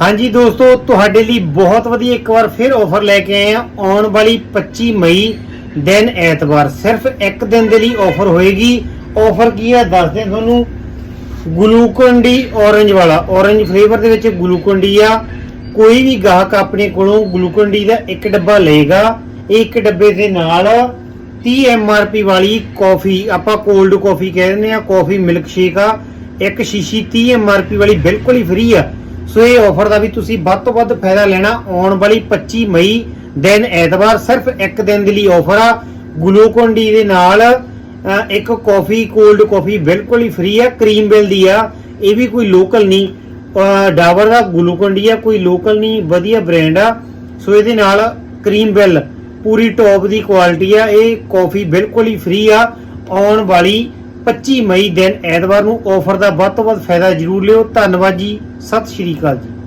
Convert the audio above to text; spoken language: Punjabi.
ਹਾਂਜੀ ਦੋਸਤੋ, ਤੁਹਾਡੇ ਲਈ ਬਹੁਤ ਵਧੀਆ ਇੱਕ ਵਾਰ ਫਿਰ ਆਫਰ ਲੈ ਕੇ ਆਏ ਆ। ਆਉਣ ਵਾਲੀ 25 ਮਈ, ਦਿਨ ਐਤਵਾਰ, ਸਿਰਫ ਇੱਕ ਦਿਨ ਦੇ ਲਈ ਆਫਰ ਹੋਏਗੀ। ਆਫਰ ਕੀ ਹੈ ਦੱਸਦੇ ਤੁਹਾਨੂੰ। ਗਲੂਕਨ ਡੀ orange ਵਾਲਾ। Orange ਫਲੇਵਰ ਦੇ ਵਿੱਚ ਗਲੂਕਨ ਡੀ ਆ। ਕੋਈ ਵੀ ਗਾਹਕ ਆਪਣੇ ਕੋਲੋਂ ਗਲੂਕਨ ਡੀ ਦਾ ਇੱਕ ਡੱਬਾ ਲਏਗਾ। ਇੱਕ ਡੱਬੇ ਦੇ ਨਾਲ 30 MRP ਵਾਲੀ ਕਾਫੀ ਆਪਾਂ ਕੋਲਡ ਕਾਫੀ ਕਹਿ ਦਿੰਦੇ ਆ ਕਾਫੀ ਮਿਲਕ ਸ਼ੇਕ ਆ। ਇੱਕ ਸ਼ੀਸ਼ੀ 30 MRP ਵਾਲੀ ਬਿਲਕੁਲ ਹੀ ਫ੍ਰੀ ਆ। ਸੋ ਇਹ ਆਫਰ ਦਾ ਵੀ ਤੁਸੀਂ ਵੱਧ ਤੋਂ ਵੱਧ ਫਾਇਦਾ ਲੈਣਾ ਆਉਣ ਵਾਲੀ 25 ਮਈ ਦਿਨ ਐਤਵਾਰ ਸਿਰਫ ਇੱਕ ਦਿਨ ਦੇ ਲਈ ਆਫਰ ਆ। ਗਲੂਕਨ ਡੀ ਦੇ ਨਾਲ ਇੱਕ ਕਾਫੀ ਕੋਲਡ ਕਾਫੀ ਬਿਲਕੁਲ ਹੀ ਫ੍ਰੀ ਆ ਕਰੀਮ ਬਿਲ ਦੀ ਆ। ਇਹ ਵੀ ਕੋਈ ਲੋਕਲ ਨਹੀਂ। ਅ, ਡਾਬਰ ਦਾ ਗਲੂਕਨ ਡੀ ਆ ਕੋਈ ਲੋਕਲ ਨਹੀਂ ਵਧੀਆ ਬ੍ਰਾਂਡ ਆ। ਸੋ ਇਹਦੇ ਨਾਲ ਕਰੀਮ ਬਿਲ ਪੂਰੀ ਟੌਪ ਦੀ ਕੁਆਲਿਟੀ ਆ। ਇਹ ਕਾਫੀ ਬਿਲਕੁਲ ਹੀ ਫ੍ਰੀ ਆ। ਆਉਣ ਵਾਲੀ 25 ਮਈ ਦਿਨ ਐਤਵਾਰ ਨੂੰ ਆਫਰ ਦਾ ਵੱਧ ਤੋਂ ਵੱਧ ਫਾਇਦਾ ਜ਼ਰੂਰ ਲਿਓ। ਧੰਨਵਾਦ ਜੀ। ਸਤਿ ਸ਼੍ਰੀ ਅਕਾਲ ਜੀ।